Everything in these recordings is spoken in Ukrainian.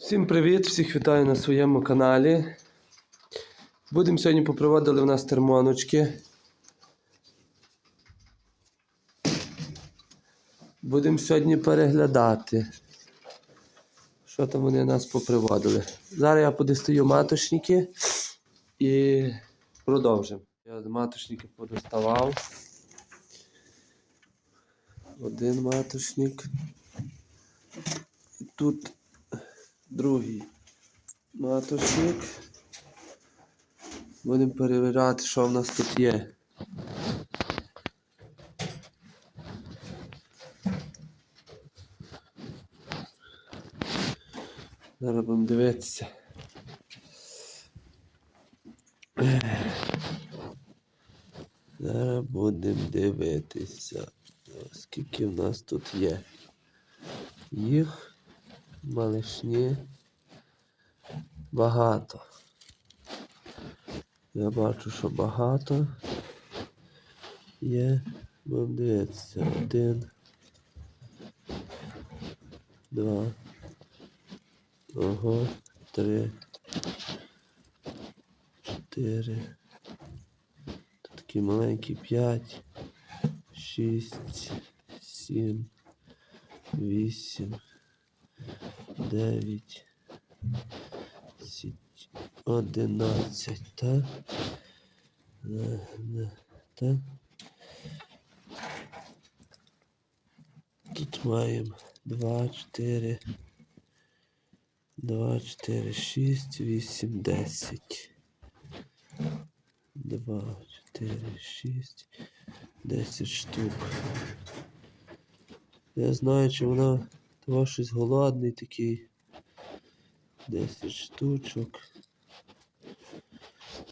Всім привіт! Всіх вітаю на своєму каналі. Будемо сьогодні попроводили у нас термоночки. Будемо сьогодні переглядати, що там вони нас поприводили. Зараз я подостаю маточники і продовжимо. Я маточники подоставав. Один маточник. І тут другий маточник. Будемо перевіряти, що в нас тут є. Зараз будемо дивитися. Зараз будемо дивитися, скільки в нас тут є. Їх малишні багато. Я бачу, що багато є. Будемо дивитися. Один. Два. Ого. Три. Чотири. Тут такі маленькі п'ять. Шість. Сім. Вісім. Дев'ять. Одинадцять, так? Так. Тут маємо два, чотири. Два, чотири, шість, вісім, десять. Два, чотири, шість, десять штук. Я знаю, чи вона того щось голодний такий. 10 штучок.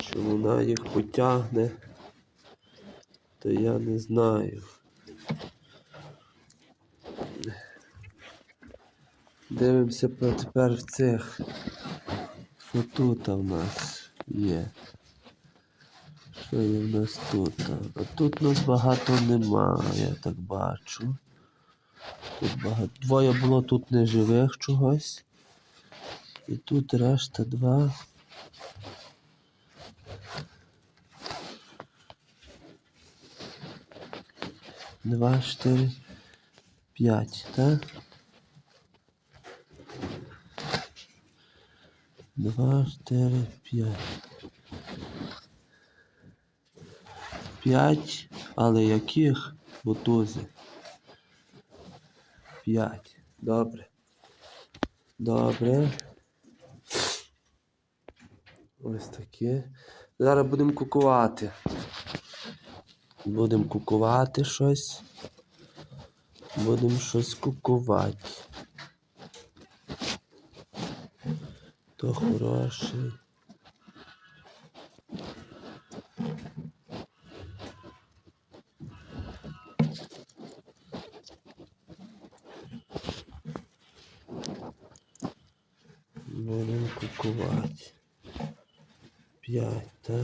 Чи вона їх потягне, то я не знаю. Дивимося тепер в цих. Що тут в нас є? Що є в нас тут? А тут нас багато нема, я так бачу. Тут багато. Двоє було тут неживих чогось. І тут решта два. Два, чотири, п'ять, так? Два, чотири, п'ять. П'ять, але яких ботузи? 5. Добре. Добре. Ось таке. Зараз будемо кукувати. Будемо кукувати щось. Будемо щось кукувати. То хороший. Будемо кукувати. П'ять, так?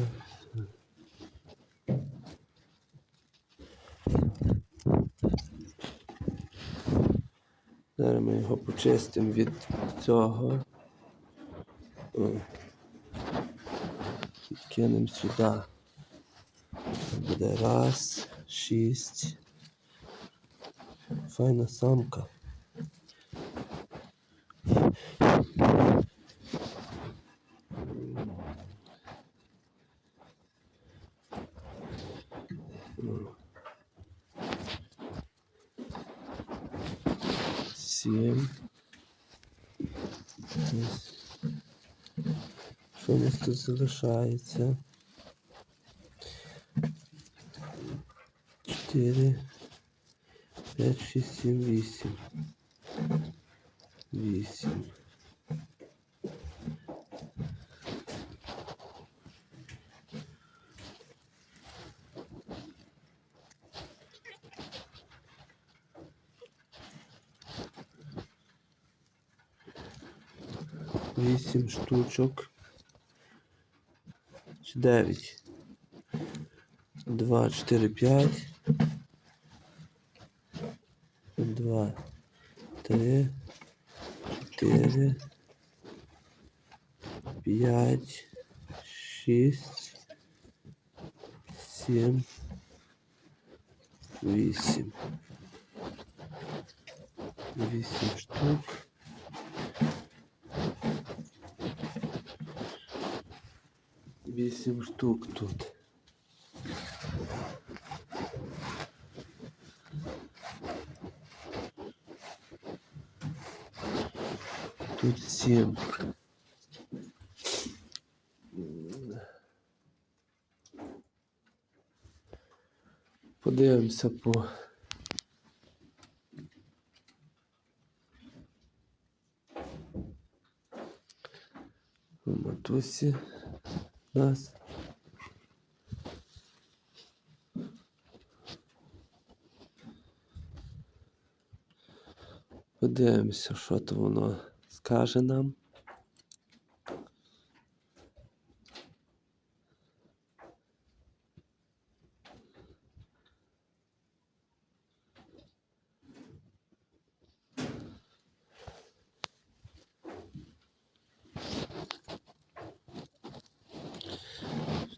Зараз ми його почистимо від цього. Кинемо сюди. Буде раз, шість. Файна самка. Сім. Ось. Що у нас тут залишається? Чотири. П'ять, шість, сім, вісім. Вісім. Вісім штучок. Чи дев'ять. Два, чотири, п'ять. Два, три, чотири, п'ять, шість, сім, вісім. Вісім штук. Вісім штук тут. Тут сім. Подивимося по. по матусі Нас. Подивимося, що то воно скаже нам.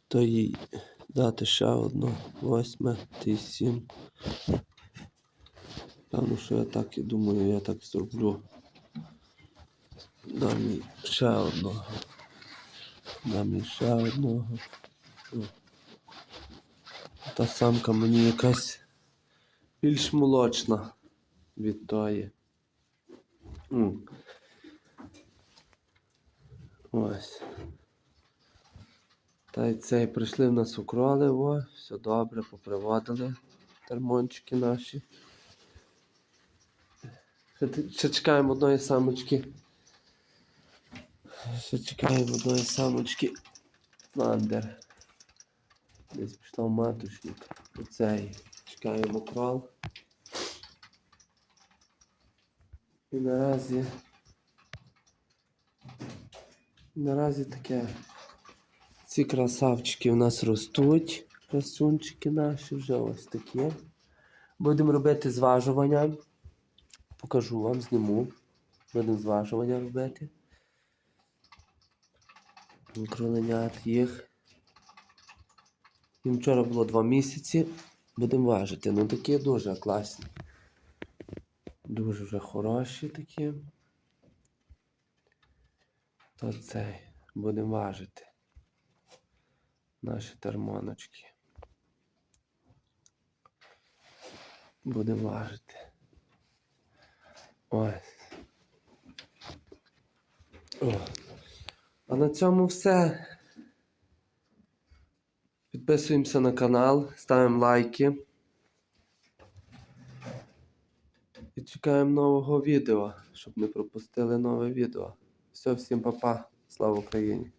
То їй дати ще одну восьме, ти сім. Певно, що я так і думаю, я так зроблю. Дам їй ще одного. Дам їй ще одного. Та самка мені якась більш молочна від тої. Ось. Та й цей прийшли в нас у Кролево, все добре, поприводили термончики наші. Ще, чекаємо одної самочки. Ще чекаємо одної самочки. Фландер. Десь пішла матушник. Оцей. Чекаємо крол. І наразі. Наразі таке. Ці красавчики у нас ростуть. Красунчики наші вже ось такі. Будемо робити зважування. Покажу вам, зніму. Будемо зважування робити. Кроленят їх. Їм вчора було два місяці. Будемо важити. Ну такі дуже класні. Дуже вже хороші такі. То цей. Будемо важити. Наші термоночки. Будемо важити. Ось. О. А на цьому все. Підписуємося на канал, ставимо лайки. І чекаємо нового відео, щоб не пропустили нове відео. Все, всім па-па. Слава Україні!